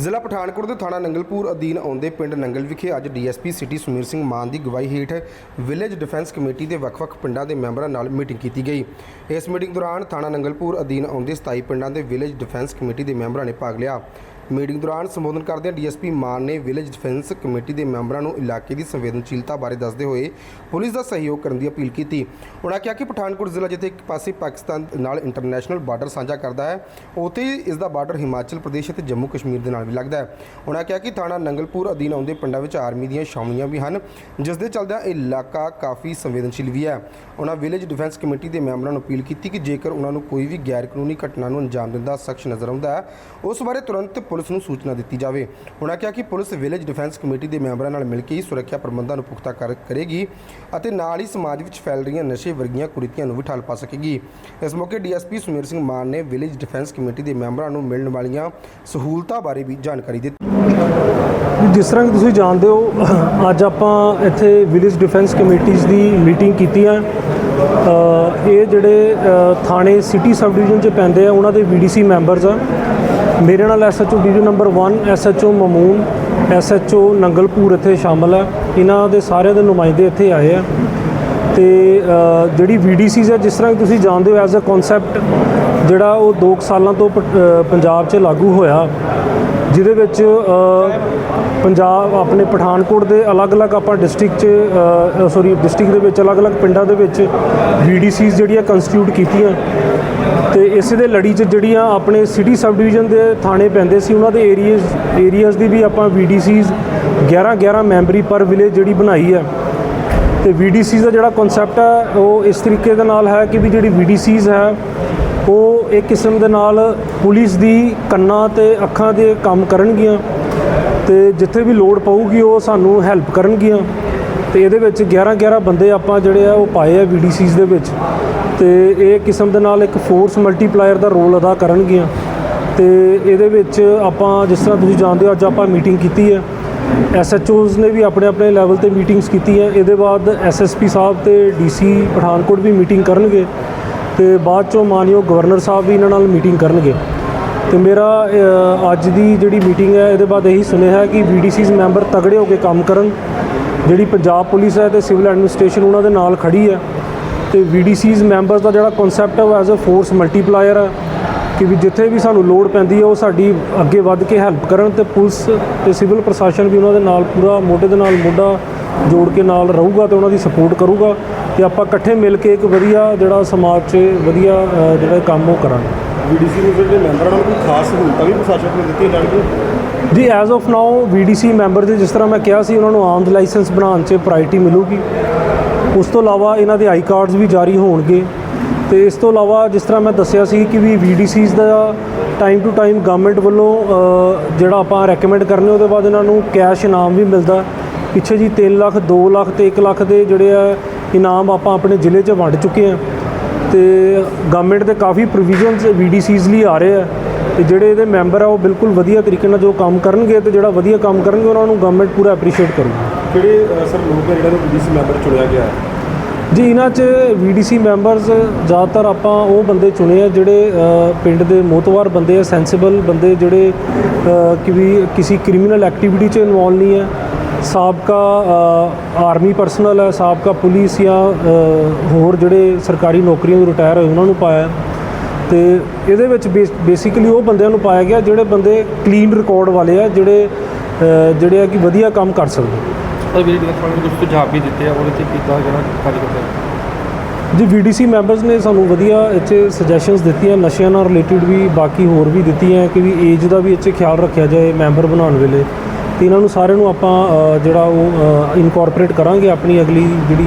ਜ਼ਿਲ੍ਹਾ ਪਠਾਨਕੋਟ ਦੇ ਥਾਣਾ ਨੰਗਲਪੁਰ ਅਧੀਨ ਆਉਂਦੇ ਪਿੰਡ ਨੰਗਲ ਵਿਖੇ ਅੱਜ ਡੀਐਸਪੀ ਸਿਟੀ ਸੁਮੀਰ ਸਿੰਘ ਮਾਨ ਦੀ ਗਵਾਹੀ ਹੇਠ ਵਿਲੇਜ ਡਿਫੈਂਸ ਕਮੇਟੀ ਦੇ ਵੱਖ-ਵੱਖ ਪਿੰਡਾਂ ਦੇ ਮੈਂਬਰਾਂ ਨਾਲ ਮੀਟਿੰਗ ਕੀਤੀ ਗਈ। ਇਸ ਮੀਟਿੰਗ ਦੌਰਾਨ ਥਾਣਾ ਨੰਗਲਪੁਰ ਅਧੀਨ ਆਉਂਦੇ 27 ਪਿੰਡਾਂ ਦੇ ਵਿਲੇਜ ਡਿਫੈਂਸ ਕਮੇਟੀ ਦੇ ਮੈਂਬਰਾਂ ਨੇ ਭਾਗ ਲਿਆ। ਮੀਟਿੰਗ ਦੌਰਾਨ ਸੰਬੋਧਨ ਕਰਦਿਆਂ ਡੀਐਸਪੀ ਮਾਨ ਨੇ ਵਿਲੇਜ ਡਿਫੈਂਸ ਕਮੇਟੀ ਦੇ ਮੈਂਬਰਾਂ ਨੂੰ ਇਲਾਕੇ ਦੀ ਸੰਵੇਦਨਸ਼ੀਲਤਾ ਬਾਰੇ ਦੱਸਦੇ ਹੋਏ ਪੁਲਿਸ ਦਾ ਸਹਿਯੋਗ ਕਰਨ ਦੀ ਅਪੀਲ ਕੀਤੀ। ਉਹਨਾਂ ਕਿਹਾ ਕਿ ਪਠਾਨਕੋਟ ਜ਼ਿਲ੍ਹਾ ਜਿੱਥੇ ਇੱਕ ਪਾਸੇ ਪਾਕਿਸਤਾਨ ਨਾਲ ਇੰਟਰਨੈਸ਼ਨਲ ਬਾਰਡਰ ਸਾਂਝਾ ਕਰਦਾ ਹੈ, ਉੱਥੇ ਹੀ ਇਸ ਦਾ ਬਾਰਡਰ ਹਿਮਾਚਲ ਪ੍ਰਦੇਸ਼ ਅਤੇ ਜੰਮੂ ਕਸ਼ਮੀਰ ਦੇ ਨਾਲ ਵੀ ਲੱਗਦਾ ਹੈ। ਉਨ੍ਹਾਂ ਕਿਹਾ ਕਿ ਥਾਣਾ ਨੰਗਲਪੁਰ ਅਧੀਨ ਆਉਂਦੇ ਪਿੰਡਾਂ ਵਿੱਚ ਆਰਮੀ ਦੀਆਂ ਛਾਉਣੀਆਂ ਵੀ ਹਨ, ਜਿਸ ਦੇ ਚੱਲਦਿਆਂ ਇਲਾਕਾ ਕਾਫੀ ਸੰਵੇਦਨਸ਼ੀਲ ਵੀ ਹੈ। ਉਹਨਾਂ ਵਿਲੇਜ ਡਿਫੈਂਸ ਕਮੇਟੀ ਦੇ ਮੈਂਬਰਾਂ ਨੂੰ ਅਪੀਲ ਕੀਤੀ ਕਿ ਜੇਕਰ ਉਹਨਾਂ ਨੂੰ ਕੋਈ ਵੀ ਗੈਰ ਕਾਨੂੰਨੀ ਘਟਨਾ ਨੂੰ ਅੰਜਾਮ ਦਿੰਦਾ ਸ਼ਖਸ ਨਜ਼ਰ ਆਉਂਦਾ ਹੈ, ਉਸ ਬਾਰੇ ਤੁਰੰਤ ਪੁਲਿਸ ਨੂੰ ਸੂਚਨਾ ਦਿੱਤੀ ਜਾਵੇ। ਉਹਨਾਂ ਕਿਹਾ ਕਿ ਪੁਲਿਸ ਵਿਲੇਜ ਡਿਫੈਂਸ ਕਮੇਟੀ ਦੇ ਮੈਂਬਰਾਂ ਨਾਲ ਮਿਲ ਕੇ ਹੀ ਸੁਰੱਖਿਆ ਪ੍ਰਬੰਧਾਂ ਨੂੰ ਪੁਖਤਾ ਕਰ, ਕਰੇਗੀ ਅਤੇ ਨਾਲ ਹੀ ਸਮਾਜ ਵਿੱਚ ਫੈਲ ਰਹੀਆਂ ਨਸ਼ੇ ਵਰਗੀਆਂ ਕੁਰੀਤੀਆਂ ਨੂੰ ਵੀ ਠੱਲ ਪਾ ਸਕੇਗੀ। ਇਸ ਮੌਕੇ ਡੀਐਸਪੀ ਸੁਮੇਰ ਸਿੰਘ ਮਾਨ ਨੇ ਵਿਲੇਜ ਡਿਫੈਂਸ ਕਮੇਟੀ ਦੇ ਮੈਂਬਰਾਂ ਨੂੰ ਮਿਲਣ ਵਾਲੀਆਂ ਸਹੂਲਤਾਂ ਬਾਰੇ ਵੀ ਜਾਣਕਾਰੀ ਦਿੱਤੀ। ਜਿਸ ਤਰ੍ਹਾਂ ਕਿ ਤੁਸੀਂ ਜਾਣਦੇ ਹੋ, ਅੱਜ ਆਪਾਂ ਇੱਥੇ ਵਿਲੇਜ ਡਿਫੈਂਸ ਕਮੇਟੀਆਂ ਦੀ ਮੀਟਿੰਗ ਕੀਤੀ ਹੈ। ਇਹ ਜਿਹੜੇ ਥਾਣੇ ਸਿਟੀ ਸਬ ਡਿਵੀਜ਼ਨ 'ਚ ਪੈਂਦੇ ਆ, ਉਹਨਾਂ ਦੇ ਵੀਡੀਸੀ ਮੈਂਬਰਸ ਆ। ਮੇਰੇ ਨਾਲ SHO division number 1 SHO Mamun SHO Nangalpur ਇੱਥੇ ਸ਼ਾਮਲ ਹੈ। ਇਹਨਾਂ ਦੇ ਸਾਰਿਆਂ ਦੇ ਨੁਮਾਇੰਦੇ ਇੱਥੇ ਆਏ ਆ। ਤੇ ਅ, ਜਿਹੜੀ ਵੀਡੀਸੀਜ਼ ਹੈ ਜਿਸ ਤਰ੍ਹਾਂ ਕਿ ਤੁਸੀਂ ਜਾਣਦੇ ਹੋ ਐਜ਼ ਅ ਕਨਸੈਪਟ ਜਿਹੜਾ ਉਹ 2 ਸਾਲਾਂ ਤੋਂ ਪ- ਪੰਜਾਬ 'ਚ ਲਾਗੂ ਹੋਇਆ। ਜਿਹਦੇ ਵਿੱਚ ਪੰਜਾਬ ਆਪਣੇ ਪਠਾਨਕੋਟ ਦੇ ਅਲੱਗ-ਅਲੱਗ ਆਪਾਂ ਡਿਸਟ੍ਰਿਕਟ 'ਚ ਸੌਰੀ ਡਿਸਟ੍ਰਿਕਟ ਦੇ ਵਿੱਚ, ਅਲੱਗ-ਅਲੱਗ ਪਿੰਡਾਂ ਦੇ ਵਿੱਚ ਵੀਡੀਸੀਜ਼ ਜਿਹੜੀਆਂ ਕੰਸਟੀਟਿਊਟ ਕੀਤੀਆਂ। ਤੇ ਇਸੇ ਦੇ ਲੜੀ 'ਚ ਜਿਹੜੀਆਂ ਆਪਣੇ ਸਿਟੀ ਸਬ ਡਿਵੀਜ਼ਨ ਦੇ ਥਾਣੇ ਪੈਂਦੇ ਸੀ, ਉਹਨਾਂ ਦੇ ਏਰੀਆਜ਼ ਏਰੀਆਜ਼ ਦੀ ਵੀ ਆਪਾਂ ਵੀਡੀਸੀਜ਼ 11 11 ਮੈਂਬਰੀ ਪਰ ਵਿਲੇਜ ਜਿਹੜੀ ਬਣਾਈ ਹੈ ਤੇ ਵੀਡੀਸੀਜ਼ ਦਾ ਜਿਹੜਾ ਕਨਸੈਪਟ ਹੈ ਉਹ ਇਸ ਤਰੀਕੇ ਦੇ ਨਾਲ ਹੈ ਕਿ ਵੀ ਜਿਹੜੀ ਵੀਡੀਸੀਜ਼ ਹੈ ਉਹ ਇੱਕ ਕਿਸਮ ਦੇ ਨਾਲ ਪੁਲਿਸ ਦੀ ਕੰਨਾਂ ਤੇ ਅੱਖਾਂ ਦੇ ਕੰਮ ਕਰਨਗੀਆਂ ਤੇ ਜਿੱਥੇ ਵੀ ਲੋੜ ਪਊਗੀ ਉਹ ਸਾਨੂੰ ਹੈਲਪ ਕਰਨਗੀਆਂ ਤੇ ਇਹਦੇ ਵਿੱਚ 11 11 ਬੰਦੇ ਆਪਾਂ ਜਿਹੜੇ ਆ ਉਹ ਪਾਏ ਆ ਵੀਡੀਸੀਜ਼ ਦੇ ਵਿੱਚ ਤੇ ਇਹ ਕਿਸਮ ਦੇ ਨਾਲ ਇੱਕ ਫੋਰਸ ਮਲਟੀਪਲਾਇਰ ਦਾ ਰੋਲ ਅਦਾ ਕਰਨਗੀਆਂ ਤੇ ਇਹਦੇ ਵਿੱਚ ਆਪਾਂ ਜਿਸ ਤਰ੍ਹਾਂ ਤੁਸੀਂ ਜਾਣਦੇ ਹੋ, ਅੱਜ ਆਪਾਂ ਮੀਟਿੰਗ ਕੀਤੀ ਹੈ ਐਸਐਚਓਜ਼ ਨੇ ਵੀ ਆਪਣੇ ਆਪਣੇ ਲੈਵਲ ਤੇ ਮੀਟਿੰਗਸ ਕੀਤੀ ਹੈ ਇਹਦੇ ਬਾਅਦ ਐਸਐਸਪੀ ਸਾਹਿਬ ਤੇ ਡੀਸੀ ਪਠਾਨਕੋਟ ਵੀ ਮੀਟਿੰਗ ਕਰਨਗੇ। ਤੇ ਬਾਅਦ ਚੋਂ ਮਾਨਯੋਗ ਗਵਰਨਰ ਸਾਹਿਬ ਵੀ ਇਹਨਾਂ ਨਾਲ ਮੀਟਿੰਗ ਕਰਨਗੇ। ਤੇ ਮੇਰਾ ਅੱਜ ਦੀ ਜਿਹੜੀ ਮੀਟਿੰਗ ਹੈ, ਇਹਦੇ ਬਾਅਦ ਇਹੀ ਸੁਨੇਹਾ ਹੈ ਕਿ ਵੀਡੀਸੀਜ਼ ਮੈਂਬਰ ਤਗੜੇ ਹੋ ਕੇ ਕੰਮ ਕਰਨ। ਜਿਹੜੀ ਪੰਜਾਬ ਪੁਲਿਸ ਹੈ ਤੇ ਸਿਵਲ ਐਡਮਿਨਿਸਟ੍ਰੇਸ਼ਨ ਉਹਨਾਂ ਦੇ ਨਾਲ ਖੜੀ ਹੈ। ਤੇ ਵੀਡੀਸੀਜ਼ ਮੈਂਬਰਸ ਦਾ ਜਿਹੜਾ ਕਨਸੈਪਟ ਹੈ, ਉਹ ਐਜ਼ ਅ ਫੋਰਸ ਮਲਟੀਪਲਾਇਰ ਹੈ ਕਿ ਵੀ ਜਿੱਥੇ ਵੀ ਸਾਨੂੰ ਲੋੜ ਪੈਂਦੀ ਹੈ, ਉਹ ਸਾਡੀ ਅੱਗੇ ਵੱਧ ਕੇ ਹੈਲਪ ਕਰਨ ਤੇ ਪੁਲਿਸ ਤੇ ਸਿਵਲ ਪ੍ਰਸ਼ਾਸਨ ਵੀ ਉਹਨਾਂ ਦੇ ਨਾਲ ਪੂਰਾ ਮੋਢੇ ਦੇ ਨਾਲ ਮੋਢਾ ਜੋੜ ਕੇ ਨਾਲ ਰਹੂਗਾ ਤੇ ਉਹਨਾਂ ਦੀ ਸਪੋਰਟ ਕਰੂਗਾ। ਤੇ ਆਪਾਂ ਇਕੱਠੇ ਮਿਲ ਕੇ ਇੱਕ ਵਧੀਆ ਜਿਹੜਾ ਸਮਾਜ 'ਚ ਵਧੀਆ ਅ, ਜਿਹੜਾ ਕੰਮ ਉਹ ਕਰਾਂਗੇ। ਵੀਡੀਸੀ ਨੂੰ ਜਿਹੜੇ ਮੈਂਬਰਾਂ ਨੂੰ ਕੋਈ ਖਾਸ ਸਹੂਲਤਾਂ ਵੀ ਪ੍ਰਸ਼ਾਸਨ ਨੂੰ ਦਿੱਤੀਆਂ ਜਾਣਗੀਆਂ? ਜੀ as of now VDC member ਦੇ ਜਿਸ ਤਰ੍ਹਾਂ ਮੈਂ ਕਿਹਾ ਸੀ ਉਹਨਾਂ ਨੂੰ ਆਮਦ ਲਾਇਸੈਂਸ ਬਣਾਉਣ 'ਚ ਪ੍ਰਾਇੋਰਟੀ ਮਿਲੂਗੀ। ਉਸ ਤੋਂ ਇਲਾਵਾ ਇਹਨਾਂ ਦੇ ਆਈ ਕਾਰਡਸ ਵੀ ਜਾਰੀ ਹੋਣਗੇ। ਤੇ ਇਸ ਤੋਂ ਇਲਾਵਾ ਜਿਸ ਤਰ੍ਹਾਂ ਮੈਂ ਦੱਸਿਆ ਸੀ ਕਿ ਵੀ ਵੀਡੀਸੀਜ਼ ਦਾ ਟਾਈਮ ਟੂ ਟਾਈਮ ਗਵਰਨਮੈਂਟ ਵੱਲੋਂ ਅ, ਜਿਹੜਾ ਆਪਾਂ ਰეკਮੈਂਡ ਕਰਨੇ ਉਹਦੇ ਬਾਅਦ ਇਹਨਾਂ ਨੂੰ ਕੈਸ਼ ਇਨਾਮ ਵੀ ਮਿਲਦਾ। ਪਿੱਛੇ ਜੀ 3 ਲੱਖ 2 ਲੱਖ ਤੇ 1 ਲੱਖ ਦੇ ਜਿਹੜੇ ਆ ਇਨਾਮ ਆਪਾਂ ਆਪਣੇ ਜ਼ਿਲ੍ਹੇ 'ਚ ਵੰਡ ਚੁੱਕੇ ਆ ਤੇ ਗਵਰਨਮੈਂਟ ਦੇ ਕਾਫੀ ਪ੍ਰੋਵੀਜ਼ਨਸ ਵੀਡੀਸੀਜ਼ ਲਈ ਆ ਰਹੇ ਆ ਤੇ ਜਿਹੜੇ ਇਹਦੇ ਮੈਂਬਰ ਆ ਉਹ ਬਿਲਕੁਲ ਵਧੀਆ ਤਰੀਕੇ ਨਾਲ ਜੋ ਕੰਮ ਕਰਨਗੇ ਤੇ ਜਿਹੜਾ ਵਧੀਆ ਕੰਮ ਕਰਨਗੇ ਉਹਨਾਂ ਨੂੰ ਗਵਰਨਮੈਂਟ ਪੂਰਾ ਐਪਰੀਸ਼ੀਏਟ ਕਰੂਗੀ। ਕਿਹੜੇ ਸਰ ਲੋਕ ਜਿਹੜਾ ਨੂੰ ਵੀਡੀਸੀ ਮੈਂਬਰ ਚੁਣਿਆ ਗਿਆ? ਜੀ ਇਹਨਾਂ 'ਚ ਵੀਡੀਸੀ ਮੈਂਬਰਸ ਜ਼ਿਆਦਾਤਰ ਆਪਾਂ ਉਹ ਬੰਦੇ ਚੁਣੇ ਆ ਜਿਹੜੇ ਪਿੰਡ ਦੇ ਮੋਤਵਾਰ ਬੰਦੇ ਆ ਸੈਂਸਿਬਲ ਬੰਦੇ ਜਿਹੜੇ ਕਿ ਵੀ ਕਿਸੇ ਕ੍ਰਿਮੀਨਲ ਐਕਟੀਵਿਟੀ 'ਚ ਇਨਵੋਲ ਨਹੀਂ ਹੈ ਸਾਬਕਾ ਆਰਮੀ ਪਰਸਨਲ ਹੈ ਸਾਬਕਾ ਪੁਲਿਸ ਜਾਂ ਹੋਰ ਜਿਹੜੇ ਸਰਕਾਰੀ ਨੌਕਰੀਆਂ ਤੋਂ ਰਿਟਾਇਰ ਹੋਏ ਉਹਨਾਂ ਨੂੰ ਪਾਇਆ ਤੇ ਇਹਦੇ ਵਿੱਚ ਬੇਸਿਕਲੀ ਉਹ ਬੰਦਿਆਂ ਨੂੰ ਪਾਇਆ ਗਿਆ ਜਿਹੜੇ ਬੰਦੇ ਕਲੀਨ ਰਿਕਾਰਡ ਵਾਲੇ ਆ ਜਿਹੜੇ ਜਿਹੜੇ ਆ ਕਿ ਵਧੀਆ ਕੰਮ ਕਰ ਸਕਦੇ ਪਰ ਕੁਝ ਸੁਝਾਅ ਵੀ ਦਿੱਤੇ ਆ ਉਹਦੇ ਤੇ ਕੀਤਾ ਜਿਹੜਾ ਕਾਰਜ ਕਰਦਾ ਜੀ ਵੀਡੀਸੀ ਮੈਂਬਰਸ ਨੇ ਸਾਨੂੰ ਵਧੀਆ ਇੱਥੇ ਸੁਜੈਸ਼ਨਸ ਦਿੱਤੀਆਂ ਨਸ਼ਿਆਂ ਨਾਲ ਰਿਲੇਟਡ ਵੀ ਬਾਕੀ ਹੋਰ ਵੀ ਦਿੱਤੀਆਂ ਕਿ ਵੀ ਏਜ ਦਾ ਵੀ ਇੱਥੇ ਖਿਆਲ ਰੱਖਿਆ ਜਾਏ ਮੈਂਬਰ ਬਣਾਉਣ ਵੇਲੇ। ਤੇ ਇਹਨਾਂ ਨੂੰ ਸਾਰਿਆਂ ਨੂੰ ਆਪਾਂ ਅ, ਜਿਹੜਾ ਉਹ ਇਨਕੋਰਪੋਰੇਟ ਕਰਾਂਗੇ ਆਪਣੀ ਅਗਲੀ ਜਿਹੜੀ